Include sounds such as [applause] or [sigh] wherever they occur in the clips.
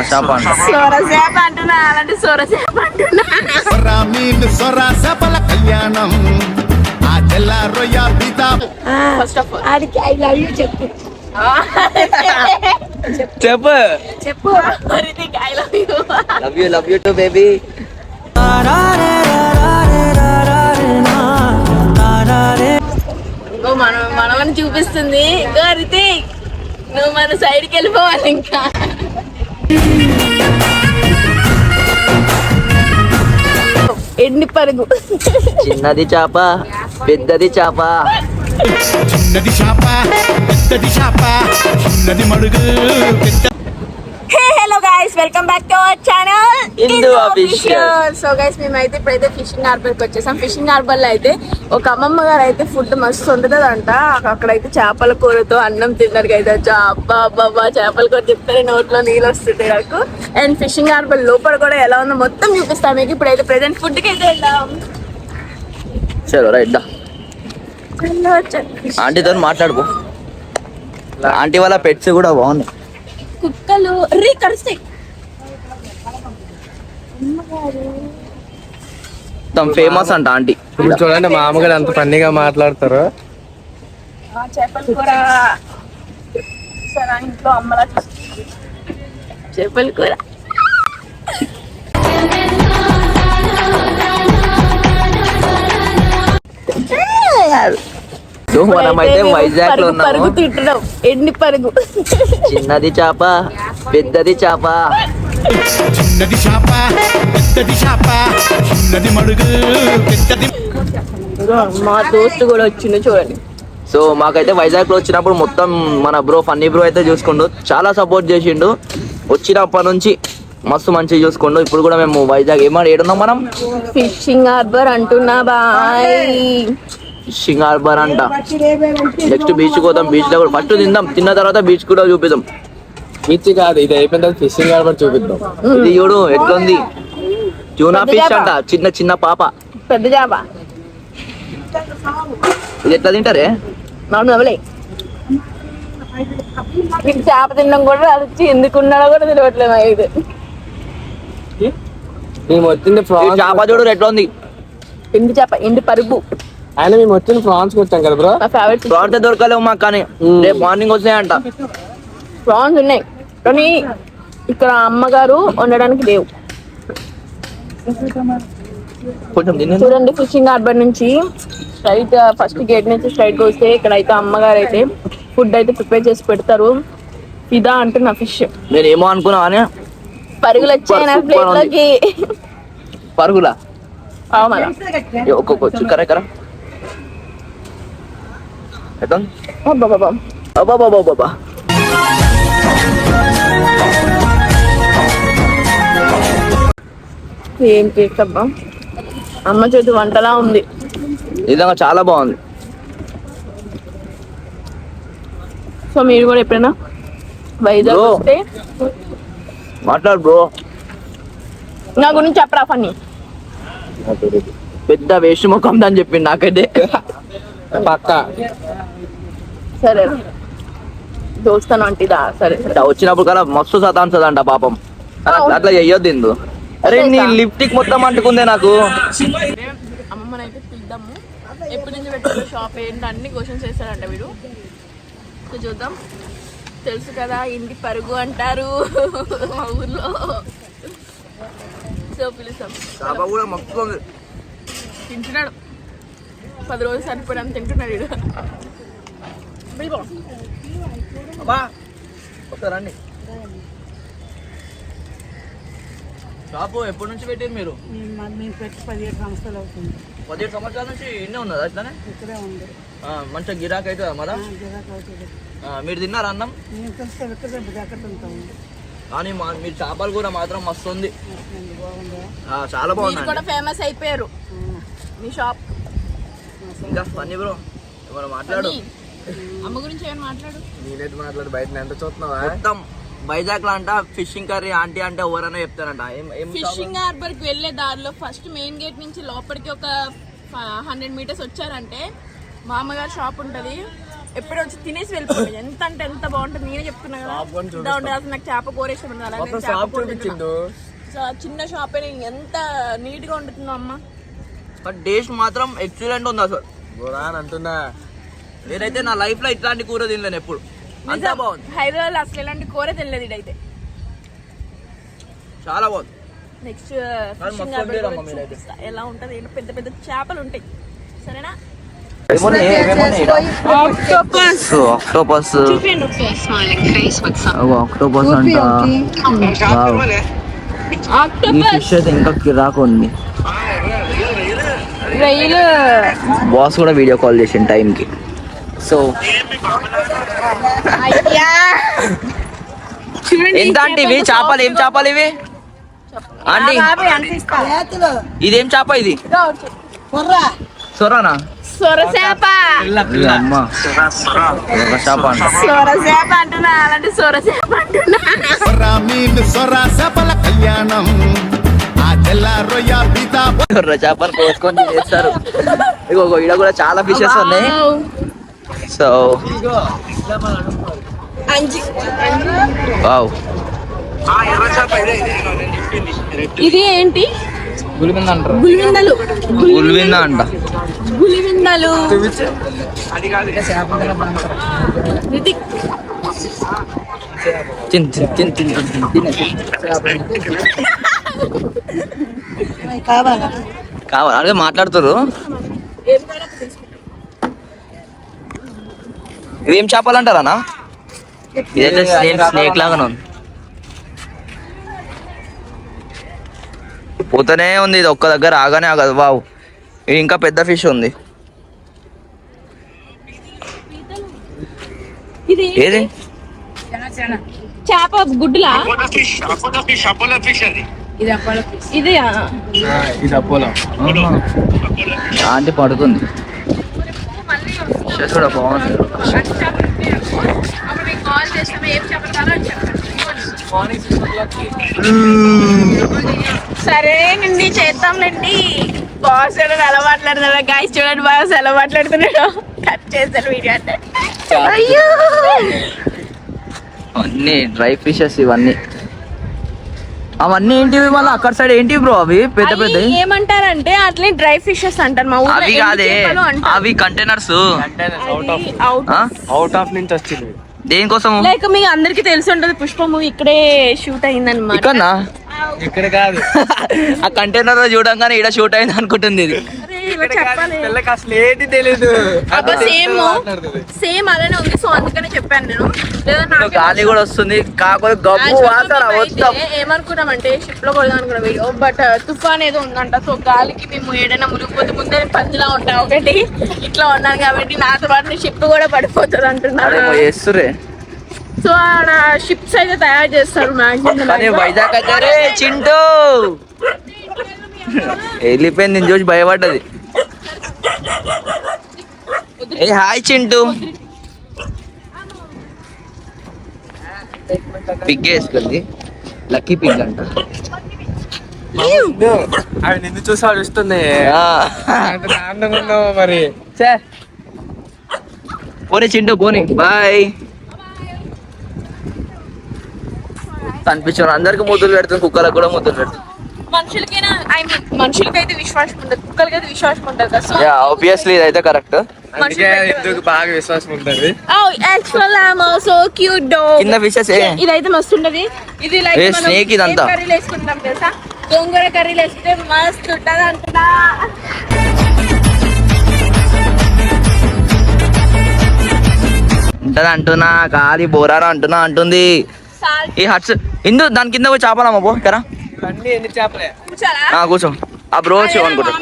సొరచాప అంట సొరసేప అంటున్నా అలాంటి సొరసేప అంటున్నా. కళ్యాణం. ఫస్ట్ ఆఫ్ ఆడికి ఐ లవ్ యూ చెప్పు. చెప్పు. చెప్పు. I love you love you love you too baby ఇంకో మనం మనమని చూపిస్తుంది. ఇంకో హరితిక్ నువ్వు మన సైడ్కి వెళ్ళిపోవాలి ఇంకా. ఎండి పరుగు. చిన్నది చేప పెద్దది చేప. చిన్నది చేప పెద్దది చేప. చిన్నది మడుగు పెద్ద guys welcome back to our channel Hindu Official. So guys మేమైతే ఇప్పుడైతే ఫిషింగ్ హార్బర్కి వచ్చేసాం. ఫిషింగ్ హార్బర్లో అయితే ఒక అమ్మమ్మ గారు అయితే ఫుడ్ మస్తు వండుతుందంట. అక్కడైతే చేపల కూరతో అన్నం తిన్నారు అయితే అబ్బా అబ్బా చేపల కూర చెప్తారే నోట్లో నీళ్ళు వస్తుంటాయి నాకు. అండ్ ఫిషింగ్ హార్బర్ లోపల కూడా ఎలా ఉందో మొత్తం చూపిస్తాం మీకు. ఇప్పుడైతే ప్రెసెంట్ ఫుడ్కి అయితే వెళ్దాం. చలో రైట్ దా. ఆంటీతో మాట్లాడుకో. ఆంటీ వాళ్ళ పెట్స్ కూడా బాగున్నాయి. కుక్కలు రీ కరుస్తాయి. మొత్తం ఫేమస్ అంట ఆంటీ ఇప్పుడు చూడండి మా అమ్మగారు ఎంత ఫన్నీగా మాట్లాడతారు. ఆ చేపల కూర. ఇంట్లో అమ్మలా చేపల కూర. మనమైతే వైజాగ్లో పరుగు తింటున్నాం ఎండి పరుగు? చిన్నది చేప పెద్దది చేప. చిన్నది చేప పెద్దది చేప చిన్నది మడుగు పెద్దది మా దోస్తు కూడా వచ్చింది చూడండి. సో మాకైతే వైజాగ్లో వచ్చినప్పుడు మొత్తం మన బ్రో ఫన్నీ బ్రో అయితే చూసుకుండు. చాలా సపోర్ట్ చేసిండు. వచ్చినప్పటి నుంచి మస్తు మంచిగా చూసుకుండు. ఇప్పుడు కూడా మేము వైజాగ్ ఏమన్నా ఏడున్నాం మనం? ఫిషింగ్ హార్బర్ అంటున్నా బాయ్. ఫిషింగ్ హార్బర్ అంట. నెక్స్ట్ బీచ్ పోతాం బీచ్లో కూడా ఫస్ట్ తిందాం. తిన్న తర్వాత బీచ్ కూడా చూపిద్దాం. బీచ్ కాదు ఇది అయిపోయిన తర్వాత ఫిషింగ్ కాబట్టి చూపిద్దాం. ఇది చూడు ఎట్లుంది? Tuna fish. అంట చిన్న చిన్న పాప. పెద్ద చేప. ఇది ఎట్లా తింటారే? నవ్వలే మీకు చేప తినడం కూడా వచ్చి ఎందుకు ఉన్నాడో కూడా తెలియట్లేదు ఇది మేము వచ్చింది ఈ ఫ్రాన్స్ చేప చూడు ఎట్లా ఉంది ఎండి చేప ఎండి పరుగు. ఆయన మేము వచ్చింది ఫ్రాన్స్ వచ్చాం కదా బ్రో? నా ఫేవరెట్ ప్రాన్స్ దొరకలేవు మాకు కానీ. రేపు మార్నింగ్ వస్తాయంట ప్రాన్స్ ఉన్నాయి. కానీ ఇక్కడ అమ్మగారు వండడానికి లేవు. చూడండి ఫిషింగ్ హార్బర్ నుంచి స్ట్రైట్ ఫస్ట్ గేట్ నుంచి స్ట్రైట్ వస్తే ఇక్కడ అయితే అమ్మగారు అయితే ఫుడ్ అయితే ప్రిపేర్ చేసి పెడతారు. ఇదా అంటున్నా ఫిష్ నేను ఏమో అనుకున్నా కానీ పరుగులు వచ్చాయి నా Super ప్లేట్ ఉంది. లోకి. పరుగులా? ఒక్కొక్క చుక్కర ఎక్కరా ఎట్లా ఉంది? అబ్బబ్బబ్బా. అబ్బబ్బబ్బబ్బబ్బా. ఏం చేస్తాబ్బా? అమ్మ చేతి వంటలా ఉంది. నిజంగా చాలా బాగుంది. సో మీరు కూడా ఎప్పుడైనా వైజాగ్ Bro. వస్తే మాట్లాడు బ్రో. నా గురించి చెప్పరా ఫన్నీ? పెద్ద వేస్ట్ ముఖం అని చెప్పింది నాకైతే. పక్క. సరే. దోస్తాను అంటిదా? సరే వచ్చినప్పుడు కల్లా మస్తు సతాంచదంట పాపం. అట్లా అట్లా చెయ్యొద్దు ఇందు. అరే నీ లిప్టిక్ మొత్తం అంటుకుందే నాకు. అమ్మమ్మని అయితే పిలుద్దాము. ఎప్పటి నుంచి పెట్టారు షాప్ ఏంటి అన్ని క్వశ్చన్స్ వేస్తారంట వీడు. సో చూద్దాం. తెలుసు కదా ఇంటి పరుగు అంటారు [laughs] మా ఊర్లో. సో పిలుస్తాం. తింటున్నాడు. పది రోజులు సరిపోయాను తింటున్నాడు వీడు. వెళ్ళిపో. షాపు ఎప్పటి నుంచి పెట్టారు మీరు? మేము పెట్టి పదిహేడు సంవత్సరాలు అవుతుంది. పదిహేడు సంవత్సరాల నుంచి ఇన్నే ఉన్నదా ఇట్లానే? ఇక్కడే ఉంది. ఆ, మంచిగా గిరాక్ అవుతుందా మళ్ళా గిరాకీ అవుతుంది. ఆ, మీరు తిన్నారా అన్నం? మేము ఉంటాము కానీ మా మీరు చేపల కూర మాత్రం మస్తు ఉంది. బాగుందా. ఆ, చాలా బాగుంది కూడా ఫేమస్ అయిపోయారు. మీ షాప్ ఇంకా పని బ్రో ఏమైనా మాట్లాడు. అమ్మ గురించి ఏమైనా మాట్లాడు. నేనైతే మాట్లాడు బయట ఎంత చూస్తున్నావా? మొత్తం. వైజాగ్లో అంట ఫిషింగ్ కర్రీ ఆంటీ అంటే ఎవరైనా చెప్తారంట. ఫిషింగ్ హార్బర్కి వెళ్ళే దారిలో ఫస్ట్ మెయిన్ గేట్ నుంచి లోపలికి ఒక హండ్రెడ్ మీటర్స్ వచ్చారంటే మా అమ్మగారి షాప్ ఉంటది. ఎప్పుడు వచ్చి తినేసి వెళ్ళిపోతుంది ఎంత అంటే ఎంత బాగుంటుంది? నేనే చెప్తున్నా కదా. అసలు నాకు చేప కూర ఇష్టం ఉండదు అలాగే మొత్తం చేప షాప్ కూర చూపించిండు. తింటున్నా. సో, చిన్న షాప్ ఎంత నీట్గా ఉంటుందో అమ్మ. బట్ టేస్ట్ మాత్రం ఎక్సలెంట్ ఉంది అసలు. అంటున్నా. నేనైతే నా లైఫ్లో ఇట్లాంటి కూర తినలేను ఎప్పుడు. అంతా బాగుంది హైదరాబాద్ అసలు ఎలాంటి కూర తెలియదు ఇదైతే చాలా బాగుంది నెక్స్ట్ ఫిషింగ్. ఎలా ఉంటది ఏంటో పెద్ద పెద్ద చేపలు ఉంటాయి సరేనా ఆక్టోపస్ ఆక్టోపస్ అంట ఇంకా కిరాకు ఉంది బాస్ కూడా వీడియో కాల్ చేసిన టైంకి సో ఎంత అంటే ఇవి? చేపలు ఏం చేపలు ఇవి? ఆంటీ. ఇదేం చేప ఇది? సొరనా? సొర చేప. ఇది అమ్మ. ఒక చేప అంట. సొర చేప అంటున్నా. అలాంటి సొర చేప అంటున్నా. సొర మీన్ సొర చేపల కళ్యాణం. కోసుకొని చేస్తారు. ఇగో ఇగో ఈడ కూడా చాలా ఫిషెస్ ఉన్నాయి. సో వావ్ ఇది ఏంటి? అంటారు గులివిందలు ఉల్విందా అంట గులివిందలు కావాలా? కావాలి? అలాగే మాట్లాడుతారు ఏం తెలుసుకుంటాం. ఇవేం చేపలు అంటారా ఇదైతే స్నేక్ స్నేక్ లాగానే ఉంది. పోతూనే ఉంది ఇది ఒక్క దగ్గర ఆగానే ఆగదు. వావ్. ఇది ఇంకా పెద్ద ఫిష్ ఉంది. ఇది ఏది? చేప గుడ్డులా? ఇది ఆ, ఇది అపోలో. ఆంటీ పడుకుంది. ఫిషెస్ కూడా బాగుంది సరేనండి చేద్దాంలేండి. బాస్ చూడండి ఎలా మాట్లాడుతున్నాడు గాయస్ చూడండి బాస్ ఎలా మాట్లాడుతున్నాడు. కట్ చేశారు వీడియో అంటే. అయ్యో! అన్ని డ్రై ఫిషెస్ ఇవన్నీ. అవన్నీ ఏంటివి మళ్ళీ అక్కడ సైడ్ ఏంటి బ్రో అవి? పెద్ద పెద్ద ఏమంటారంటే అట్లే డ్రై ఫిషెస్ అంటారు మా ఊర్లో అవి కాదే. అవి కంటైనర్స్ అవుట్ ఆఫ్ నుంచి వచ్చింది. దేనికోసం లైక్ మీ అందరికి తెలిసి ఉంటది పుష్ప మూవీ ఇక్కడే షూట్ అయిందన్నమాట. ఇక్కడ కాదు. [laughs] ఆ కంటైనర్ చూడంగానే ఇక్కడ షూట్ అయింది అనుకుంటుంది ఇది. పిల్లకి అసలు ఏంటి తెలీదు. అబ్బా సేమ్ సేమ్ అలానే ఉంది. సో అందుకనే చెప్పాను నేను. గాలి కూడా వస్తుంది. కాకపోతే గబ్బు మొత్తం. ఏమనుకున్నామంటే షిప్లో కొడదాం అనుకున్నాం వీడియో. బట్ తుఫాన్ ఏదో ఉందంట. సో గాలికి మేము ఏదైనా మునిగిపోతే ముందే పందిలా ఉంటాం. ఒకటి ఇట్లా ఉన్నాను కాబట్టి నాతో పాటు షిప్ కూడా పడిపోతుంది అంటున్నారు. సో ఆడ షిప్స్ అయితే తయారు చేస్తారు మ్యాక్సిమం. వైజాగ్ చింటూ. వెళ్ళిపోయింది నేను చూసి భయపడ్డది. ఏ హాయ్ చింటూ. పిగ్ వేసుకుంది. లక్కీ పిగ్ అంట. అవి నిన్ను చూసి అడుస్తుంది మరి? పోనీ చింటూ పోనీ. బాయ్. కనిపించాను అందరికి ముద్దులు పెడుతుంది కుక్కలకు కూడా ముద్దులు పెడుతుంది. మనుషులకైనా ఐ మీన్ మనుషులకైతే విశ్వాసం ఉండదు. కుక్కలకైతే విశ్వాసం ఉంటుంది కదా. సో యా ఆబ్వియస్లీ ఇదైతే కరెక్ట్ అందుకే ఎందుకు బాగా విశ్వాసం ఉంటుంది. Oh. కింద ఫిషెస్ ఏ? ఇదైతే మస్తు ఉంటది. ఇది లైక్ ఏ, snake ఇదంతా. కర్రీలు వేసుకుంటాం తెలుసా? గోంగూర కర్రీలు వేస్తే మస్తు ఉంటది అంటున్నా. ఉంటది అంటున్నా కాలి బోరారా అంటున్నా అంటుంది. ఈ హట్స్ ఇందు దాని కింద పోయి చేపలమ్మ పో ఇక్కడ. ఇవన్నీ ఎన్ని చేపలే? కూర్చో. ఆ బ్రో అనుకుంటా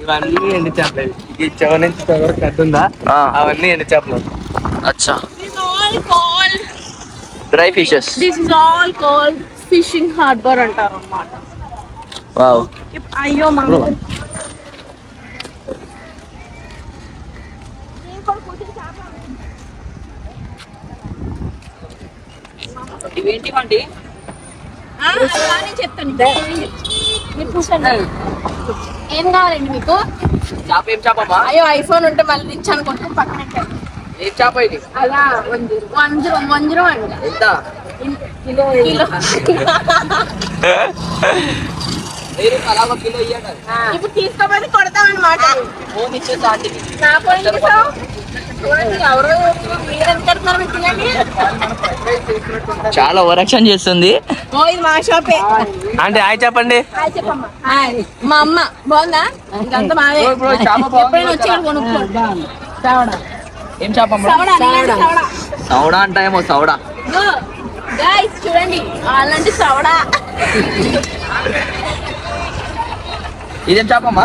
ఇవన్నీ ఎండి చేపలే? ఈ చెవ నుంచి చెవ వరకు కట్టు ఉందా? ఆ. అవన్నీ ఎండి చేపలు? అచ్చా. Dry fishes this is all call fishing harbour అంటారు అన్నమాట వావ్ అయ్యో మా ఇవేంటివండి ఏం కావాలండి మీకు? చేప ఏం చేపమ్మా అయ్యో ఐఫోన్ ఉంటే మళ్ళీ ఇచ్చి అనుకుంటే పక్కన. ఏం చేప ఇది? అలా వంజరం వంజరం వంజరం అండి ఎంత? Kilo kilo. మీరు అలా ఒక కిలో ఇయ్యండి ఇప్పుడు తీసుకోపోతే కొడతామన్నమాట. ఫోన్ ఇచ్చేసి ఆంటీకి నా ఫోన్ చేసావు చూడండి ఎవరో మీరు ఎంత కడుతున్నారు మీకు తినండి చాలా ఓవరాక్షన్ చేస్తుంది. ఓ ఇది మా షాపే. అంటే హాయ్ చెప్పండి. మా అమ్మ బాగుందా? ఇదంతా మాదే ఎప్పుడైనా వచ్చి కొనుక్కోండి ఏం చేపమ్మా సౌడా అంటాయేమో సౌడా గైస్ చూడండి వాళ్ళంటే సవడా. ఇదేం చేపమ్మా?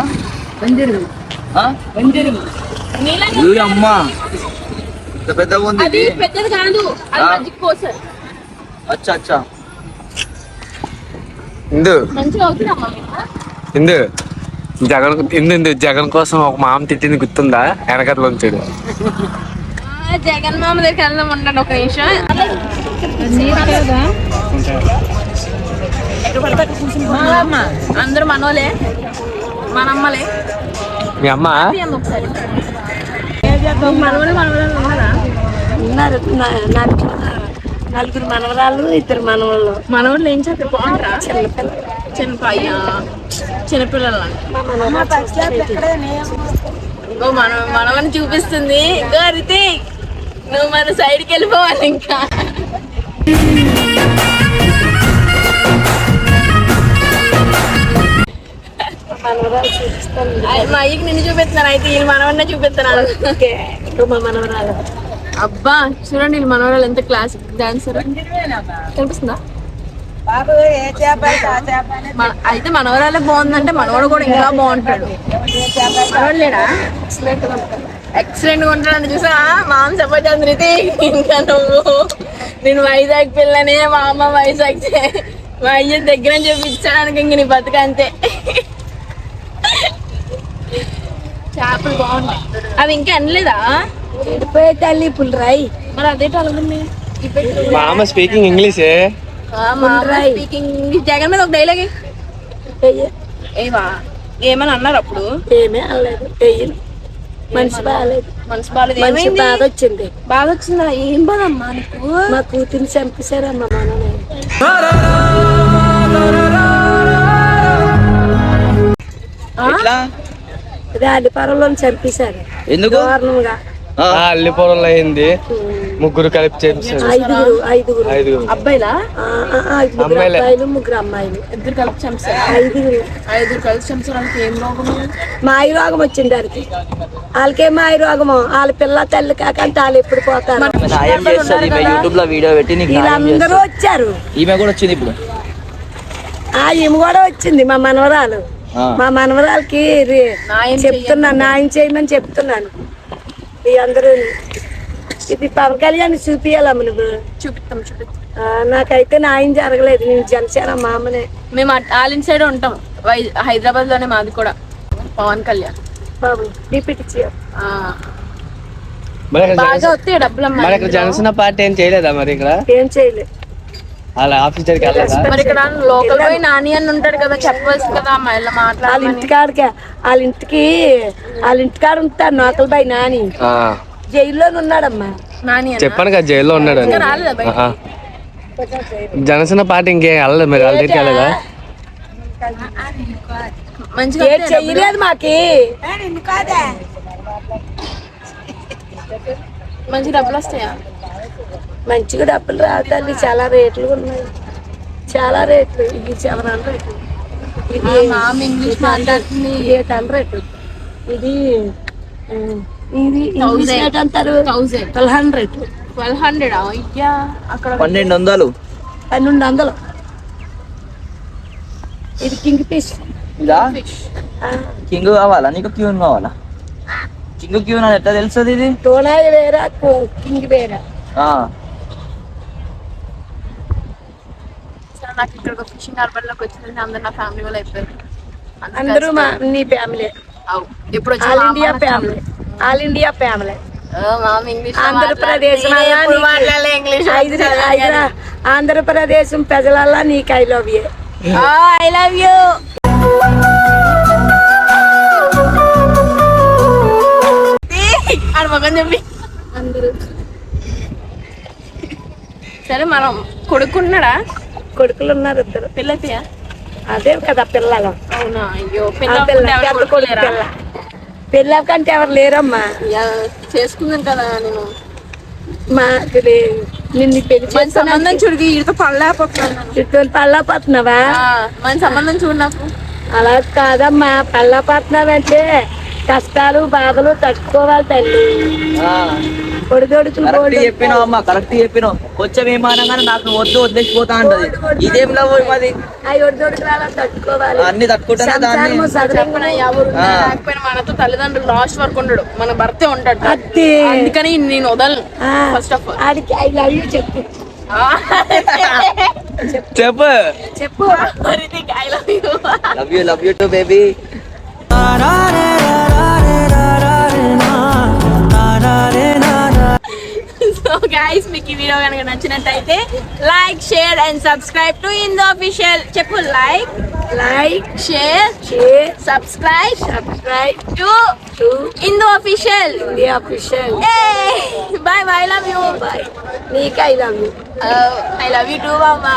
అమ్మా. పెద్దగా ఉంది. పెద్దది కాదు. అది. మధ్యకి కోసారు అచ్చా అచ్చా. ఇందు. ఇందు. జగన్ ఇందు ఇందు. జగన్ కోసం ఒక మామ తిట్టింది గుర్తుందా? వెనకట్లో ఉంచాడు ఆ, జగన్ మామ దగ్గరికి వెళ్దాం ఉండండి ఒక నిమిషం. మా- అందరూ మనోలే మనమ్మలే. మీ అమ్మ? మనవలే మనవలే ఉన్నారా? ఉన్నారు నాకు నలుగురు మనవరాలు ఇద్దరు మనవాళ్ళు. మనవాళ్ళు ఏం చెప్పి బాగుంటారా? చిన్నపిల్లలు. చిన్నపాయ చిన్నపిల్లలు ఇంకో మన మనవని చూపిస్తుంది. ఇంకో రితి నువ్వు మన సైడ్కి వెళ్ళిపోవాలి ఇంకా. మా అయ్యకి నిన్ను చూపిస్తున్నాను. అయితే వీళ్ళు మనవన్నే చూపిస్తున్నాను మా మనవరాలు. అబ్బా చూడండి మనవరాలు ఎంత క్లాసిక్ డాన్సర్ కనిపిస్తుందా? అయితే మనవరాలే బాగుందంటే మనవాడు కూడా ఇంకా బాగుంటాడు. మనవాడు లేడా? ఎక్సలెంట్గా ఉంటాడు చూసా మామ సపోర్ట్ చేస్తుంది ఇంకా నువ్వు నేను వైజాగ్ పిల్లని మా అమ్మ వైజాగ్ చే- మా అయ్య దగ్గర చూపించడానికి ఇంక నీ బతుక అంతే. చేపలు బాగుంటాయి అవి ఇంకా అనలేదా? తల్లి పుల్రాయి మరి అదేంటి అలాగుంది మా అమ్మ స్పీకింగ్ ఇంగ్లీషే స్పీకింగ్ జగన్ మీద ఒక డైలాగ్ ఏవా ఏమని అన్నారు అప్పుడు? ఏమీ అనలేదు. వెయ్యను మనిషి బాగాలేదు మనసు బాగాలేదు మనిషి? బాధ వచ్చింది బాగా వచ్చిందా ఏం బాధమ్మా నీకు? మా కూతురిని చంపేశారమ్మా మనని ఎట్లా? అదే అల్లిపారంలో చంపేశారు. ఎందుకు? దారుణంగా. ఆ, అల్లిపురంలో అయింది. ముగ్గురు కలిపి చేపిస్తారు. ఐదుగురు ఐదుగురు. ఐదుగురు. అబ్బాయిలా? అమ్మాయిలే. అబ్బాయిలు ముగ్గురు అమ్మాయిలు. ఇద్దరు కలిపి చంపారు ఐదుగురు. ఐదుగురు కలిసి చంపడానికి ఏం రోగం మాయ రోగం వచ్చింది వారికి వాళ్ళకే మాయ రోగము? వాళ్ళ పిల్ల తల్లి కాకంటే వాళ్ళు ఎప్పుడు పోతారు? యూట్యూబ్లో వీడియో పెట్టి వీళ్ళందరూ వచ్చారు. ఈమె కూడా వచ్చింది ఇప్పుడు. ఆ ఈమె కూడా వచ్చింది మా మనవరాలు. మా మనవరాలకి రే- న్యాయం చెప్తున్నా న్యాయం చేయమని చెప్తున్నాను. ఈ అందరూ ఇది పవన్ కళ్యాణ్ చూపియాలమ్మ నువ్వు? చూపిస్తాం చూపిస్తాం. ఆ, నాకైతే న్యాయం జరగలేదు. నేను జనసేన మామనే మేము ఆల్ ఇన్ సైడ్ ఉంటాం. వై హైదరాబాద్లోనే మాది కూడా. పవన్ కళ్యాణ్. బాబు డిప్యూటీ చీఫ్. బాగా వస్తాయి డబ్బులు అమ్మా మరి ఇక్కడ జనసేన పార్టీ ఏం చేయలేదా మరి ఇక్కడ? ఏం చేయలేదు వాళ్ళ ఆఫీస్ దగ్గరికి మరి ఇక్కడ లోకల్ పోయి నాని అని ఉంటాడు కదా చెప్పవలసి కదా అమ్మా ఇలా వాళ్ళ మాట్లాడాలని ఇంటికాడికి వాళ్ళ ఇంటికి వాళ్ళ ఇంటికాడ ఉంటాడు నోకల బాయ్ నాని. ఆ, జైల్లోనే ఉన్నాడమ్మా. నాని అన్న. చెప్పాను కదా జైల్లో ఉన్నాడు అని. ఇంకా రాలేదా బయటికి? ఆహా. జనసేన పార్టీ ఇంకేం వెళ్ళలేదు మీరు వాళ్ళ దగ్గరికి వెళ్ళలేదా? మంచిగా ఏం వస్తాయి డబ్బులు? చెయ్యలేదు మాకి. మంచి డబ్బులు వస్తాయా? మంచిగా డబ్బులు రాదండి చాలా రేట్లు ఉన్నాయి. చాలా రేట్లు. ఇది సెవెన్ హండ్రెడ్. ఇది మామ ఇంగ్లీష్ మాట్లాడుతుంది. Eight hundred. ఇది ఇది ఇంగ్లీష్ Thousand. రేట్ అంటారు. Twelve hundred. Twelve hundred? అయ్యా అక్కడ పన్నెండు వందలు. పన్నెండు వందలు. ఇది కింగ్ ఫిష్. ఇదా? కింగ్ కావాలా? నీకు క్యూన్ కావాలా? కింగ్ క్యూన్ అని ఎట్లా తెలుస్తుంది ఇది? టోనా వేరా కింగ్ వేరా? అందరూ నాకు ఇక్కడ ఫిషింగ్ హార్బర్లోకి వచ్చిన అందరు నా ఫ్యామిలీ వాళ్ళు అయిపోయారు. అందరూ మా నీ ఫ్యామిలీ. అవు ఇప్పుడు all India family. All India family. Andhra Pradesh Andhra Pradesh ప్రజలల్లా నీకు I love you I love you సరే మనం కొడుకున్నాడా? కొడుకులు ఉన్నారు ఇద్దరు. పిల్లతియా అదే కదా పిల్లలు. అవునా? అయ్యో పిల్ల పెద్ద కొడుకు కొడుకులేరా? పిల్ల. పిల్ల కంటే ఎవరు లేరమ్మా. యా, చేసుకుందాం కదా నేను. మా ఇది నిన్ను పెళ్ళి సంబంధం చూడికి ఈడితో పడలేకపోతున్నాను చుట్టూ పళ్ళ పడుతున్నావా మన సంబంధం చూడు నాకు. అలా కాదమ్మా పళ్ళ పడుతున్నావంటే కష్టాలు బాధలు తట్టుకోవాలి తల్లి. చెప్పినావు అమ్మ కరెక్ట్ చెప్పినావు. కొంచెం ఏమనగానే నాకు వద్దు వదిలేసిపోతా అంటది ఇదేం లవ్ మాది అన్ని తట్టుకుంటానే చెప్పిన మనతో తల్లిదండ్రులు లాస్ట్ వరకు ఉండడు. మన భర్తే ఉంటాడు అత్తే. అందుకని నేను వదలను first of all I love you చెప్పు. చెప్పు. చెప్పు. I love you love you love you to baby so guys మీకు ఈ వీడియో కనుక నచ్చినట్టయితే like share and subscribe to in the official చెప్పు like like share share subscribe subscribe to to in the official the official bye bye I love you bye నీకు I love you I love you too Baba